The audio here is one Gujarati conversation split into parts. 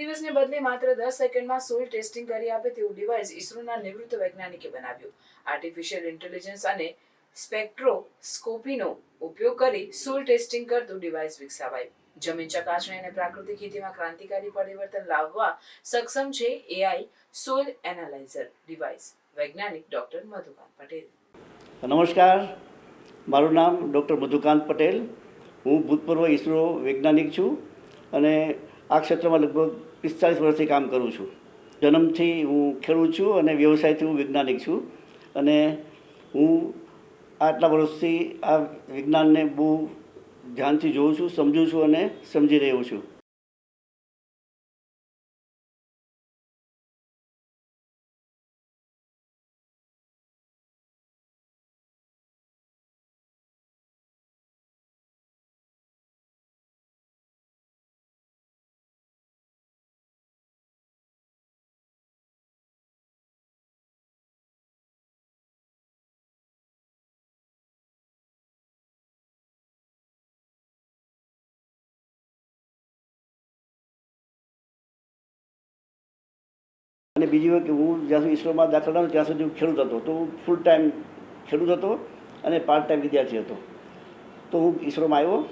દિવસને બદલે માત્ર દસ સેકન્ડમાં સોલ ટેસ્ટિંગ કરી આપે તેવું ડિવાઇસ ઇસરોના નિવૃત્ત વૈજ્ઞાનિકે બનાવ્યું. આર્ટિફિશિયલ ઇન્ટેલિજન્સ અને સ્પેક્ટ્રોસ્કોપીનો ઉપયોગ કરી સોલ ટેસ્ટિંગ કરતું ડિવાઇસ વિકસાવાયું. જમીન ચકાસણી અને પ્રાકૃતિક ખેતીમાં ક્રાંતિકારી પરિવર્તન લાવવા સક્ષમ છે એઆઈ સોલ એનાલાઇઝર ડિવાઇસ. વૈજ્ઞાનિક ડોક્ટર મધુકાંત પટેલ. નમસ્કાર. મારું નામ ડૉક્ટર મધુકાંત પટેલ. હું ભૂતપૂર્વ ઇસરો વૈજ્ઞાનિક છું અને આ ક્ષેત્રમાં લગભગ પિસ્તાળીસ વર્ષથી કામ કરું છું. જન્મથી હું ખેડૂત છું અને વ્યવસાયથી હું વૈજ્ઞાનિક છું. અને હું આટલા વર્ષથી આ વિજ્ઞાનને બહુ ધ્યાનથી જોઉં છું, સમજું છું અને સમજી રહ્યો છું. અને બીજી વખત હું જ્યાં સુધી ઇસરોમાં દાખલ થયો ત્યાં સુધી હું ખેડૂત હતો. તો હું ફૂલ ટાઈમ ખેડૂત હતો અને પાર્ટ ટાઈમ વિદ્યાર્થી હતો. તો હું ઇસરોમાં આવ્યો.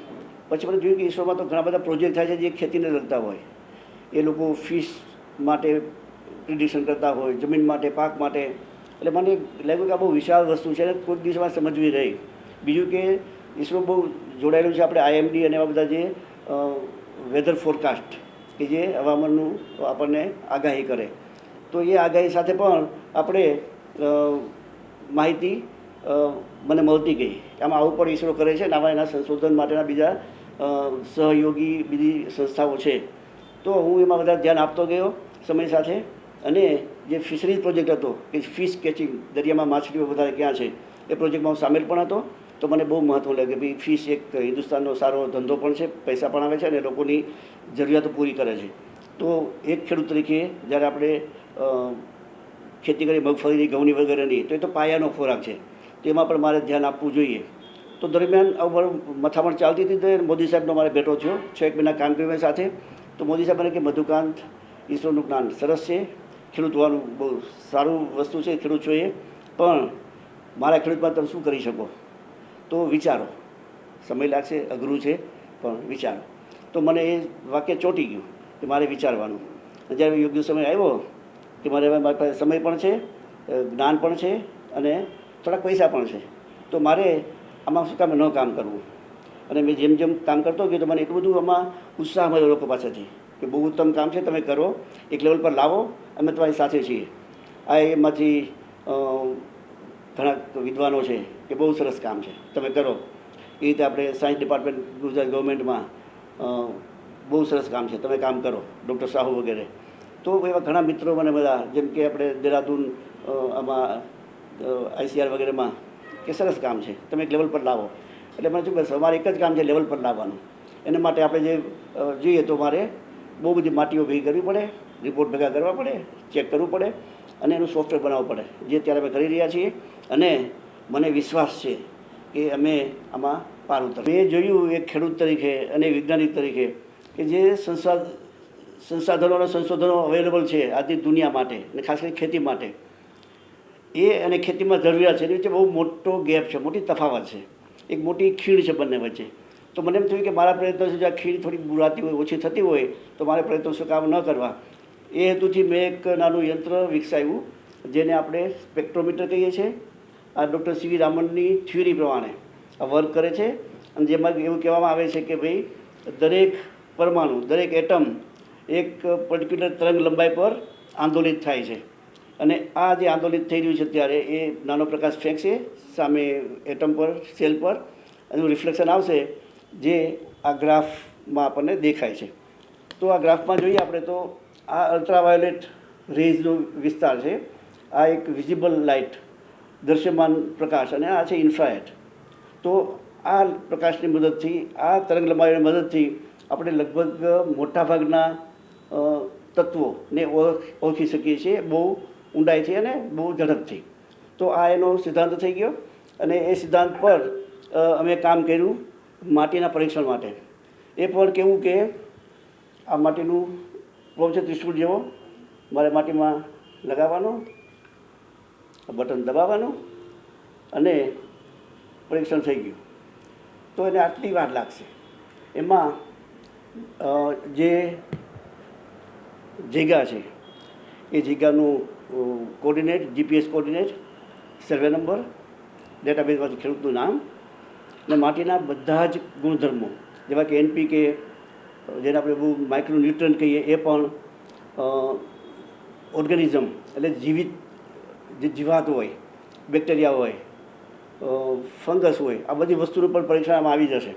પછી મને જોયું કે ઇસરોમાં તો ઘણા બધા પ્રોજેક્ટ થાય છે જે ખેતીને લગતા હોય. એ લોકો ફિશ માટે પ્રિડિક્શન કરતા હોય, જમીન માટે, પાક માટે. એટલે મને લાગ્યું કે આ બહુ વિશાળ વસ્તુ છે અને કોઈક દિવસમાં સમજવી રહી. બીજું કે ઇસરો બહુ જોડાયેલું છે આપણે આઈએમડી અને એવા બધા જે વેધર ફોરકાસ્ટ કે જે હવામાનનું આપણને આગાહી કરે. તો એ આગાહી સાથે પણ આપણે માહિતી મને મળતી ગઈ. આમાં આવું પણ ઈસરો કરે છે અને આમાં એના સંશોધન માટેના બીજા સહયોગી બીજી સંસ્થાઓ છે. તો હું એમાં વધારે ધ્યાન આપતો ગયો સમય સાથે અને જે ફિશરીઝ પ્રોજેક્ટ હતો, કે ફિશ કેચિંગ દરિયામાં માછલીઓ વધારે ક્યાં છે, એ પ્રોજેક્ટમાં હું સામેલ પણ હતો. તો મને બહુ મહત્ત્વ લાગે ભાઈ ફિશ એક હિન્દુસ્તાનનો સારો ધંધો પણ છે, પૈસા પણ આવે છે અને લોકોની જરૂરિયાતો પૂરી કરે છે. તો એક ખેડૂત તરીકે જ્યારે આપણે ખેતી કરી મગફળીની ઘઉંની વગેરેની, તો એ તો પાયાનો ખોરાક છે. તેમાં પણ મારે ધ્યાન આપવું જોઈએ. તો દરમિયાન મારું મથામણ ચાલતી હતી, તો મોદી સાહેબનો મારે ભેટો થયો, છ એક મહિના કામ કર્યું સાથે. તો મોદી સાહેબ મને કે, મધુકાંત, ઈસરોનું જ્ઞાન સરસ છે. ખેડૂત હોવાનું બહુ સારું વસ્તુ છે, ખેડૂત છો એ. પણ મારા ખેડૂતમાં તમે શું કરી શકો? તો વિચારો. સમય લાગશે, અઘરું છે, પણ વિચારો. તો મને એ વાક્ય ચોંટી ગયું કે મારે વિચારવાનું. જ્યારે યોગ્ય સમય આવ્યો કે મારે મારી પાસે સમય પણ છે જ્ઞાન પણ છે અને થોડાક પૈસા પણ છે. તો મારે આમાં શું કામ ન કામ કરવું? અને મેં જેમ જેમ કામ કરતો ગયો તો મને એટલું બધું આમાં ઉત્સાહ મળ્યો લોકો પાસેથી કે બહુ ઉત્તમ કામ છે, તમે કરો, એક લેવલ પર લાવો, અમે તમારી સાથે છીએ. આ એમાંથી ઘણા વિદ્વાનો છે કે બહુ સરસ કામ છે, તમે કરો. એ રીતે આપણે સાયન્સ ડિપાર્ટમેન્ટ ગુજરાત ગવર્મેન્ટમાં બહુ સરસ કામ છે, તમે કામ કરો ડૉક્ટર સાહુ વગેરે. તો એવા ઘણા મિત્રો મને બધા જેમ કે આપણે દેહરાદૂન અ, આમાં આઈસીઆર વગેરેમાં કે સરસ કામ છે. તમે એક લેવલ પર લાવો. એટલે મને શું બસ અમારે એક જ કામ છે લેવલ પર લાવવાનું. એના માટે આપણે જે જોઈએ તો મારે બહુ બધી માટીઓ ભેગી કરવી પડે રિપોર્ટ ભેગા કરવા પડે ચેક કરવું પડે અને એનું સોફ્ટવેર બનાવવું પડે જે અત્યારે અમે કરી રહ્યા છીએ. અને મને વિશ્વાસ છે કે અમે આમાં પાર ઉતર મેં જોયું એક ખેડૂત તરીકે અને વૈજ્ઞાનિક તરીકે કે જે સંસાદ સંસાધનો અને સંશોધનો અવેલેબલ છે આજની દુનિયા માટે અને ખાસ કરીને ખેતી માટે. એ અને ખેતીમાં જરૂરિયાત છે, એની વચ્ચે બહુ મોટો ગેપ છે, મોટી તફાવત છે. એક મોટી ખીણ છે બંને વચ્ચે. તો મને એમ થયું કે મારા પ્રયત્નો છે, જો આ ખીણ થોડી બુરાતી હોય, ઓછી થતી હોય, તો મારે પ્રયત્નો શું કામ ન કરવા. એ હેતુથી મેં એક નાનું યંત્ર વિકસાવ્યું, જેને આપણે સ્પેક્ટ્રોમીટર કહીએ છીએ. આ ડૉક્ટર સીવી રામનની થિયરી પ્રમાણે આ વર્ક કરે છે. અને જેમાં એવું કહેવામાં આવે છે કે ભાઈ દરેક પરમાણુ, દરેક એટમ એક પર્ટિક્યુલર તરંગ લંબાઈ પર આંદોલિત થાય છે. અને આ જે આંદોલિત થઈ રહ્યું છે ત્યારે એ નાનો પ્રકાશ ફેંકશે, સામે એટમ પર સેલ પર, એનું રિફ્લેક્શન આવશે જે આ ગ્રાફમાં આપણને દેખાય છે. તો આ ગ્રાફમાં જોઈએ આપણે તો આ અલ્ટ્રાવાયોલેટ રેઝનો વિસ્તાર છે. આ એક વિઝિબલ લાઇટ દૃશ્યમાન પ્રકાશ અને આ છે ઇન્ફ્રાએટ તો આ પ્રકાશની મદદથી, આ તરંગ લંબાઈની મદદથી આપણે લગભગ મોટાભાગના તત્વોને ઓળખ શકીએ છીએ. બહુ ઊંડાઈથી અને બહુ ઝડપથી તો આ એનો સિદ્ધાંત થઈ ગયો અને એ સિદ્ધાંત પર અમે કામ કર્યું માટીના પરીક્ષણ માટે. એ પણ કેવું કે આ માટીનું પ્રોબ છે ત્રિશુલ જેવો મારે માટીમાં લગાવવાનો બટન દબાવવાનું અને પરીક્ષણ થઈ ગયું. તો એને આટલી વાર લાગશે. એમાં જે જગ્યા છે. એ જગ્યાનું coordinate GPS coordinate survey number ડેટાબેઝમાંથી ખેડૂતનું નામ અને માટીના બધા જ ગુણધર્મો. જેવા કે એનપીકે જેને આપણે બહુ માઇક્રોન્યુટ્રન કહીએ, એ પણ ઓર્ગેનિઝમ એટલે જીવિત, જે જીવાત હોય બેક્ટેરિયા હોય ફંગસ હોય, આ બધી વસ્તુનું પણ પરીક્ષણ આવી જશે.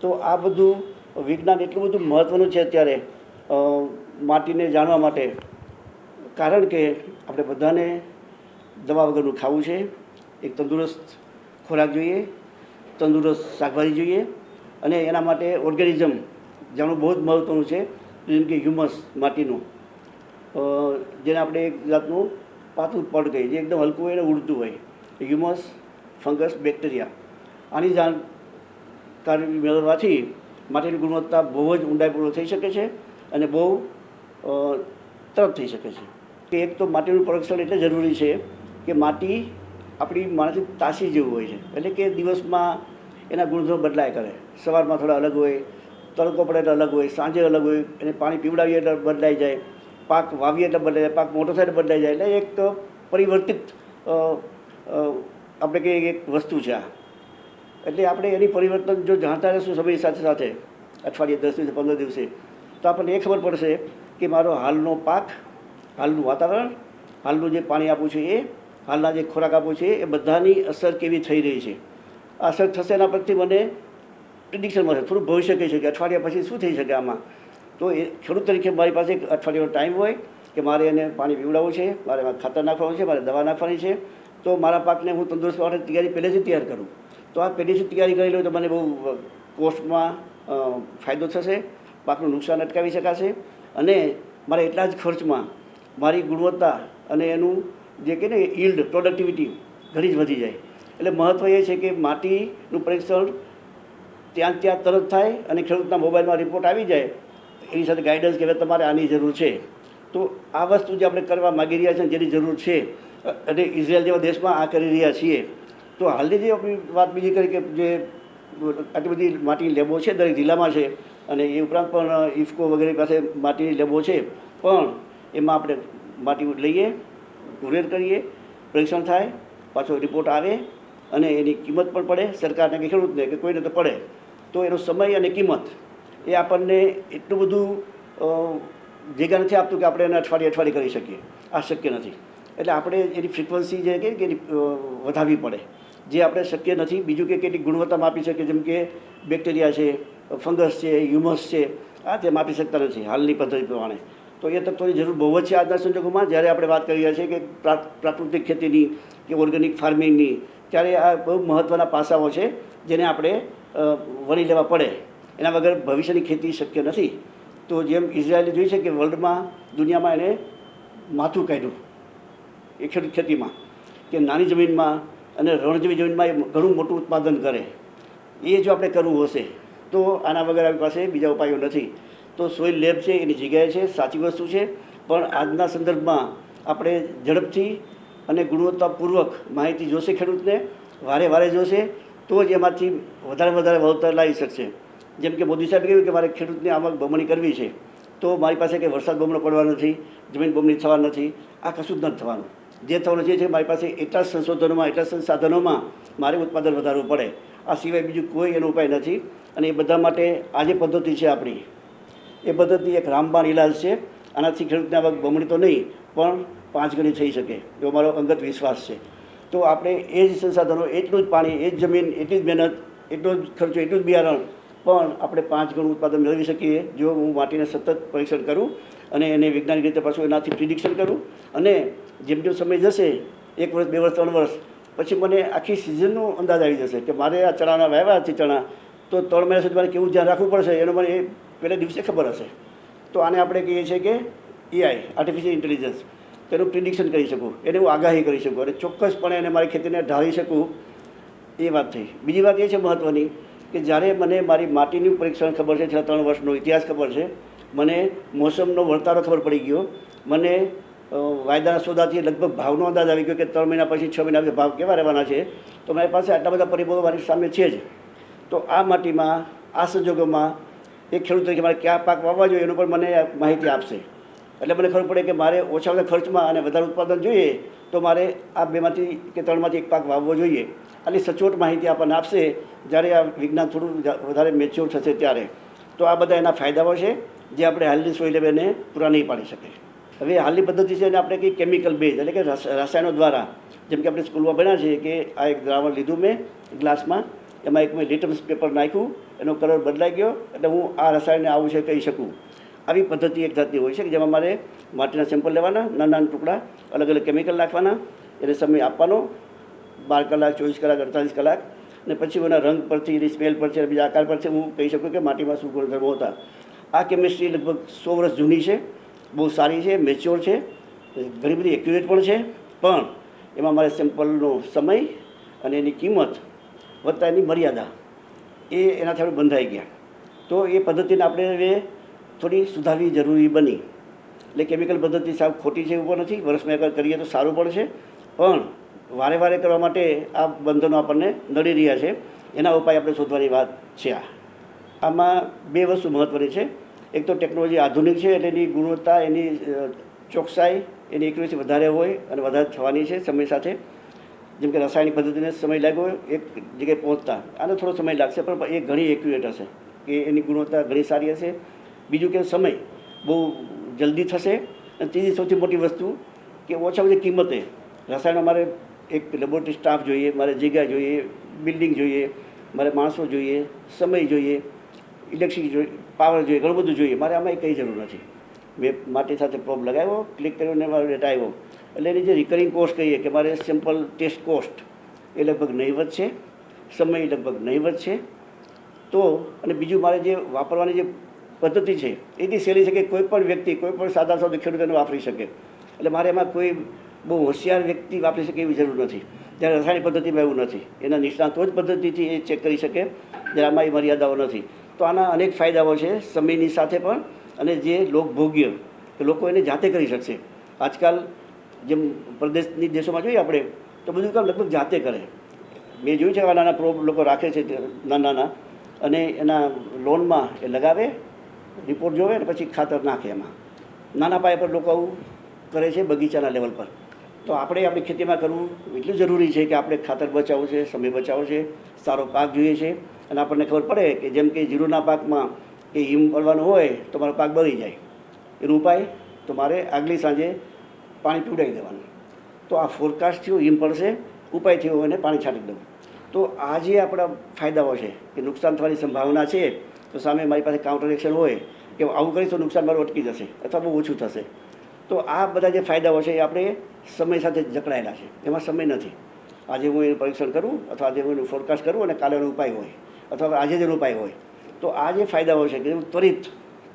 તો આ બધું વિજ્ઞાન એટલું બધું મહત્ત્વનું છે અત્યારે માટીને જાણવા માટે. કારણ કે આપણે બધાને દવા વગરનું ખાવું છે. એક તંદુરસ્ત ખોરાક જોઈએ, તંદુરસ્ત શાકભાજી જોઈએ અને એના માટે ઓર્ગેનિઝમ જાણવું બહુ જ મહત્ત્વનું છે, જેમ કે હ્યુમસ માટીનું. જેને આપણે એક જાતનું પાતળું પડ કહીએ જે એકદમ હલકું હોય અને ઉડતું હોય. Humus, fungus, bacteria. આની જાણકારી મેળવવાથી માટીની ગુણવત્તા બહુ જ ઊંડાઈપૂર્વક થઈ શકે છે. અને બહુ તરફ થઈ શકે છે. કે એક તો માટીનું પરીક્ષણ એટલે જરૂરી છે કે માટી આપણી માણસની તાસી જેવું હોય છે. એટલે કે દિવસમાં એના ગુણધર્મ બદલાય કરે. સવારમાં થોડા અલગ હોય તડકો પડે એટલે અલગ હોય, સાંજે અલગ હોય, એને પાણી પીવડાવીએ એટલે બદલાઈ જાય, પાક વાવીએ એટલે બદલાઈ જાય, પાક મોટો થાય એટલે બદલાઈ જાય. એટલે એક તો પરિવર્તિત આપણે કહીએ એક વસ્તુ છે આ. એટલે આપણે એની પરિવર્તન જો જાણતા રહીશું સમય સાથે સાથે, અઠવાડિયે દસ દિવસે, પંદર દિવસે તો આપણને એ ખબર પડશે કે મારો હાલનો પાક, હાલનું વાતાવરણ, હાલનું જે પાણી આપું છું એ, હાલના જે ખોરાક આપું છે એ બધાની અસર કેવી થઈ રહી છે? અસર થશે એના પરથી મને પ્રિડિક્શન મળશે. થોડું ભવિષ્ય કહી શકે અઠવાડિયા પછી શું થઈ શકે આમાં? તો એ ખેડૂત તરીકે મારી પાસે એક અઠવાડિયાનો ટાઈમ હોય કે મારે એને પાણી પીવડાવવું છે, મારે ખાતર નાખવાનું છે, મારે દવા નાખવાની છે. તો મારા પાકને હું તંદુરસ્ત માટે તૈયારી પહેલેથી તૈયાર કરું. તો આ પહેલેથી તૈયારી કરી લઉં તો મને બહુ કોસ્ટમાં ફાયદો થશે. પાકનું નુકસાન અટકાવી શકાશે. અને મારે એટલા જ ખર્ચમાં મારી ગુણવત્તા અને એનું જે કહે ને ઇલ્ડ પ્રોડક્ટિવિટી ઘણી જ વધી જાય. એટલે મહત્ત્વ એ છે કે માટીનું પરીક્ષણ ત્યાં ત્યાં તરત થાય અને ખેડૂતના મોબાઈલમાં રિપોર્ટ આવી જાય. એની સાથે ગાઈડન્સ કે તમારે આની જરૂર છે. તો આ વસ્તુ જે આપણે કરવા માગી રહ્યા છીએ જેની જરૂર છે, અને ઇઝરાયલ જેવા દેશમાં આ કરી રહ્યા છીએ. તો હાલની જે આપણી વાત બીજી કરી કે જે આટલી બધી માટી લેબો છે દરેક જિલ્લામાં છે અને એ ઉપરાંત પણ ઇફકો વગેરે પાસે માટીની લેબો છે. પણ એમાં આપણે માટી લઈએ કુરિયર કરીએ, પરીક્ષણ થાય, પાછો રિપોર્ટ આવે અને એની કિંમત પણ પડે. સરકારને કે ખેડૂતને કે કોઈને તો પડે. તો એનો સમય અને કિંમત એ આપણને એટલું બધું જગ્યા નથી આપતું કે આપણે એને અઠવાડિયે અઠવાડિયે કરી શકીએ. આ શક્ય નથી. એટલે આપણે એની ફ્રિકવન્સી જે કે એની વધારવી પડે. જે આપણે શક્ય નથી. બીજું કે કેટલી ગુણવત્તા માપી શકીએ. જેમ કે બેક્ટેરિયા છે ફંગસ છે, હ્યુમસ છે, આ તે માપી શકતા નથી, હાલની પદ્ધતિ પ્રમાણે. તો એ તત્વોની જરૂર બહુ જ છે આજના સંજોગોમાં. જ્યારે આપણે વાત કરી રહ્યા છીએ કે પ્રાકૃતિક ખેતીની કે ઓર્ગેનિક ફાર્મિંગની, ત્યારે આ બહુ મહત્ત્વના પાસાઓ છે જેને આપણે વળી લેવા પડે. એના વગર ભવિષ્યની ખેતી શક્ય નથી. તો જેમ ઇઝરાયલે જોઈ છે કે વર્લ્ડમાં, દુનિયામાં એણે માથું કાઢ્યું એ ખેડૂત ખેતીમાં, કે નાની જમીનમાં અને રણજીવી જમીનમાં એ ઘણું મોટું ઉત્પાદન કરે. એ જો આપણે કરવું હશે તો આના વગર આપણી પાસે બીજા ઉપાયો નથી. તો સોઇલ લેબ છે, એની જગ્યાએ છે, સાચી વસ્તુ છે. પણ આજના સંદર્ભમાં આપણે ઝડપથી અને ગુણવત્તાપૂર્વક માહિતી જોશે ખેડૂતને, વારે વારે જોશે, તો જ એમાંથી વધારે વધારે વળતર લાવી શકશે. જેમ કે મોદી સાહેબ કહ્યું કે મારે ખેડૂતની આવક બમણી કરવી છે. તો મારી પાસે કંઈ વરસાદ બમણો પડવાનો નથી, જમીન બમણી થવા નથી, આ કશું જ નથી થવાનું. જે થવાનું છે મારી પાસે એટલા સંશોધનોમાં, એટલા સંસાધનોમાં મારે ઉત્પાદન વધારવું પડે. આ સિવાય બીજું કોઈ એનો ઉપાય નથી. અને એ બધા માટે આ જે પદ્ધતિ છે આપણી, એ પદ્ધતિ એક રામબાણ ઇલાજ છે. આનાથી ખેડૂતને આવક બમણી તો નહીં, પણ પાંચ ગણી થઈ શકે, એવો મારો અંગત વિશ્વાસ છે. તો આપણે એ જ સંસાધનો, એટલું જ પાણી, એ જ જમીન, એટલી જ મહેનત, એટલો જ ખર્ચો, એટલું જ બિયારણ, પણ આપણે પાંચ ગણું ઉત્પાદન મેળવી શકીએ, જો હું માટીને સતત પરીક્ષણ કરું અને એને વૈજ્ઞાનિક રીતે પાછું એનાથી પ્રિડિક્શન કરું અને જેમ જેમ સમય જશે, એક વર્ષ, બે વર્ષ, ત્રણ વર્ષ, પછી મને આખી સિઝનનો અંદાજ આવી જશે કે મારે આ ચણાના વાવ્યા છે ચણા, તો ત્રણ મહિના સુધી મારે કેવું ધ્યાન રાખવું પડશે? એનો મને એ પહેલા દિવસે ખબર હશે. તો આને આપણે કહીએ છીએ કે એઆઈ આર્ટિફિશિયલ ઇન્ટેલિજન્સ તેનું પ્રિડિક્શન કરી શકું, એને હું આગાહી કરી શકું અને ચોક્કસપણે એને મારી ખેતીને ઢાળી શકું. એ વાત થઈ. બીજી વાત એ છે મહત્ત્વની કે જ્યારે મને મારી માટીનું પરીક્ષણ ખબર છે, છેલ્લા ત્રણ વર્ષનો ઇતિહાસ ખબર છે, મને મોસમનો વર્તારો ખબર પડી ગયો, મને વાયદાના સોદાથી લગભગ ભાવનો અંદાજ આવી ગયો કે ત્રણ મહિના પછી છ મહિના ભાવ કેવા રહેવાના છે. તો મારી પાસે આટલા બધા પરિબળો મારી સામે છે જ. તો આ માટીમાં, આ સંજોગોમાં એક ખેડૂત તરીકે મારે કયા પાક વાવવા જોઈએ એનું પણ મને માહિતી આપશે. એટલે મને ખબર પડે કે મારે ઓછા ઓછા ખર્ચમાં અને વધારે ઉત્પાદન જોઈએ તો મારે આ બેમાંથી કે ત્રણમાંથી એક પાક વાવવો જોઈએ. અને સચોટ માહિતી આપણને આપશે જ્યારે આ વિજ્ઞાન થોડું વધારે મેચ્યોર થશે ત્યારે. તો આ બધા એના ફાયદાઓ છે જે આપણે હાલની સોઈ લેવેને પૂરા નહીં પાડી શકે હવે હાલની પદ્ધતિ છે એને આપણે કંઈ કેમિકલ બેઝ એટલે કે રસાયણો દ્વારા. જેમ કે આપણે સ્કૂલમાં ભણ્યા છીએ કે આ એક દ્રાવણ લીધું મેં ગ્લાસમાં, એમાં એક મેં લિટમસ પેપર નાખ્યું, એનો કલર બદલાઈ ગયો, એટલે હું આ રસાયણને આવું છે કહી શકું. આવી પદ્ધતિ એક જાતની હોય છે કે જેમાં મારે માટીના સેમ્પલ લેવાના, નાના નાના ટુકડા, અલગ અલગ કેમિકલ નાખવાના, એને સમય આપવાનો, બાર કલાક, ચોવીસ કલાક, અડતાલીસ કલાક અને પછી એના રંગ પરથી, એની સ્મેલ પરથી અને બીજા આકાર પરથી હું કહી શકું કે માટીમાં શું ગુણધર્મો હતા. આ કેમિસ્ટ્રી લગભગ સો વર્ષ જૂની છે. બહુ સારી છે મેચ્યોર છે, ઘણી બધી એક્યુરેટ પણ છે, પણ એમાં મારે સેમ્પલનો સમય અને એની કિંમત વત્તા એની મર્યાદા એ એનાથી આપણે બંધાઈ ગયા. તો એ પદ્ધતિને આપણે થોડી સુધારવી જરૂરી બની. એટલે કેમિકલ પદ્ધતિ સાવ ખોટી છે એવું પણ નથી, વર્ષમાં એકવાર કરીએ તો સારું પણ છે, પણ વારે વારે કરવા માટે આ બંધનો આપણને નડી રહ્યા છે. એના ઉપાય આપણે શોધવાની વાત છે આમાં બે વસ્તુ મહત્ત્વની છે. એક તો ટેકનોલોજી આધુનિક છે એટલે એની ગુણવત્તા, એની ચોકસાઈ એની એક્યુરેસી વધારે હોય અને વધારે થવાની છે સમય સાથે. જેમ કે રાસાયણિક પદ્ધતિને સમય લાગ્યો એક જગ્યાએ પહોંચતા. આને થોડો સમય લાગશે, પણ એ ઘણી એક્યુરેટ હશે કે એની ગુણવત્તા ઘણી સારી હશે. બીજું કે સમય બહુ જલ્દી થશે. અને ત્રીજી સૌથી મોટી વસ્તુ કે ઓછા ઓછી કિંમતે રસાયણ મારે એક લેબોરેટરી સ્ટાફ જોઈએ, મારે જગ્યા જોઈએ બિલ્ડિંગ જોઈએ, મારે માણસો જોઈએ, સમય જોઈએ ઇલેક્ટ્રિક પાવર જોઈએ, ઘણું બધું જોઈએ. મારે આમાં કંઈ જરૂર નથી. મેં માટી સાથે પ્રોબ લગાવ્યો ક્લિક કર્યો ને મારો ડેટા આવ્યો. એટલે એની જે રિકરિંગ કોસ્ટ કહીએ કે મારે સિમ્પલ ટેસ્ટ કોસ્ટ એ લગભગ નહીવત છે, સમય લગભગ નહીવત છે. તો, અને બીજું મારે જે વાપરવાની જે પદ્ધતિ છે, એથી સહેલી છે કે કોઈ પણ વ્યક્તિ, કોઈ પણ સાદા સાદું ખેડૂતોને વાપરી શકે. એટલે મારે એમાં કોઈ બહુ હોશિયાર વ્યક્તિ વાપરી શકે એવી જરૂર નથી. જ્યારે રસાયણિક પદ્ધતિમાં એવું નથી. એના નિષ્ણાતો જ પદ્ધતિથી એ ચેક કરી શકે, જ્યારે આમાં એ મર્યાદાઓ નથી. તો આના અનેક ફાયદાઓ છે, સમયની સાથે પણ અને જે લોકભોગ્ય કે લોકો એને જાતે કરી શકશે. આજકાલ જેમ પ્રદેશની દેશોમાં જોઈએ આપણે, તો બધું કામ લગભગ જાતે કરે. મેં જોયું છે આવા નાના પ્રોબ લોકો રાખે છે નાના નાના અને એના લોનમાં એ લગાવે, રિપોર્ટ જોવે અને પછી ખાતર નાખે એમાં. નાના પાયા પર લોકો આવું કરે છે બગીચાના લેવલ પર. તો આપણે આપણી ખેતીમાં કરવું એટલું જરૂરી છે કે આપણે ખાતર બચાવવું છે, સમય બચાવવો છે, સારો પાક જોઈએ છે. અને આપણને ખબર પડે કે જેમ કે જીરુના પાકમાં કે હિમ પડવાનું હોય તો મારો પાક બળી જાય. એનો ઉપાય તો મારે આગલી સાંજે પાણી પીવડાવી દેવાનું. તો આ ફોરકાસ્ટ થયું, હિમ પડશે, ઉપાય થયો એને પાણી છાંટી દઉં તો આ જે આપણા ફાયદાઓ છે, કે નુકસાન થવાની સંભાવના છે, તો સામે મારી પાસે કાઉન્ટર એક્શન હોય, કે આવું કરીશ તો નુકસાન મારું અટકી જશે, અથવા બહુ ઓછું થશે. તો આ બધા જે ફાયદાઓ છે એ આપણે સમય સાથે જકડાયેલા છે. એમાં સમય નથી. આજે હું એનું પરીક્ષણ કરું, અથવા આજે હું એનું ફોરકાસ્ટ કરું અને કાલે એનો ઉપાય હોય. અથવા આજે જ ઉપાય હોય. તો આ જે ફાયદાઓ છે કે ત્વરિત,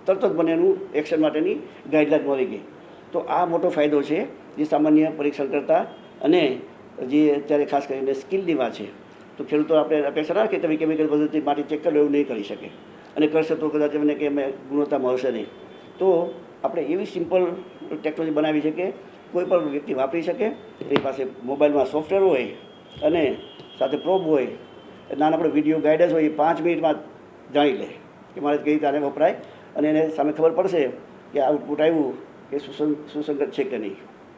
તરત જ મને એનું એક્શન માટેની ગાઈડલાઇન મળી ગઈ. તો આ મોટો ફાયદો છે જે સામાન્ય પરીક્ષણ કરતાં અને જે અત્યારે ખાસ કરીને સ્કિલની વાત છે. તો ખેડૂતો આપણે અપેક્ષા રાખીએ તમે કેમિકલ પદ્ધતિ માટી ચેક કરો એવું નહીં કરી શકે. અને કરશે તો કદાચ એમને કે અમે ગુણવત્તા મળશે નહીં. તો આપણે એવી સિમ્પલ ટેકનોલોજી બનાવી છે કે કોઈ પણ વ્યક્તિ વાપરી શકે, એની પાસે મોબાઈલમાં સોફ્ટવેર હોય અને સાથે પ્રોબ હોય નાના આપણે વીડિયો ગાઈડન્સ હોય એ પાંચ મિનિટમાં જાણી લે. કે મારે કઈ રીતે વપરાય. અને એને સામે ખબર પડશે કે આઉટપુટ આવ્યું કે સુસંગ સુસંગત છે કે નહીં.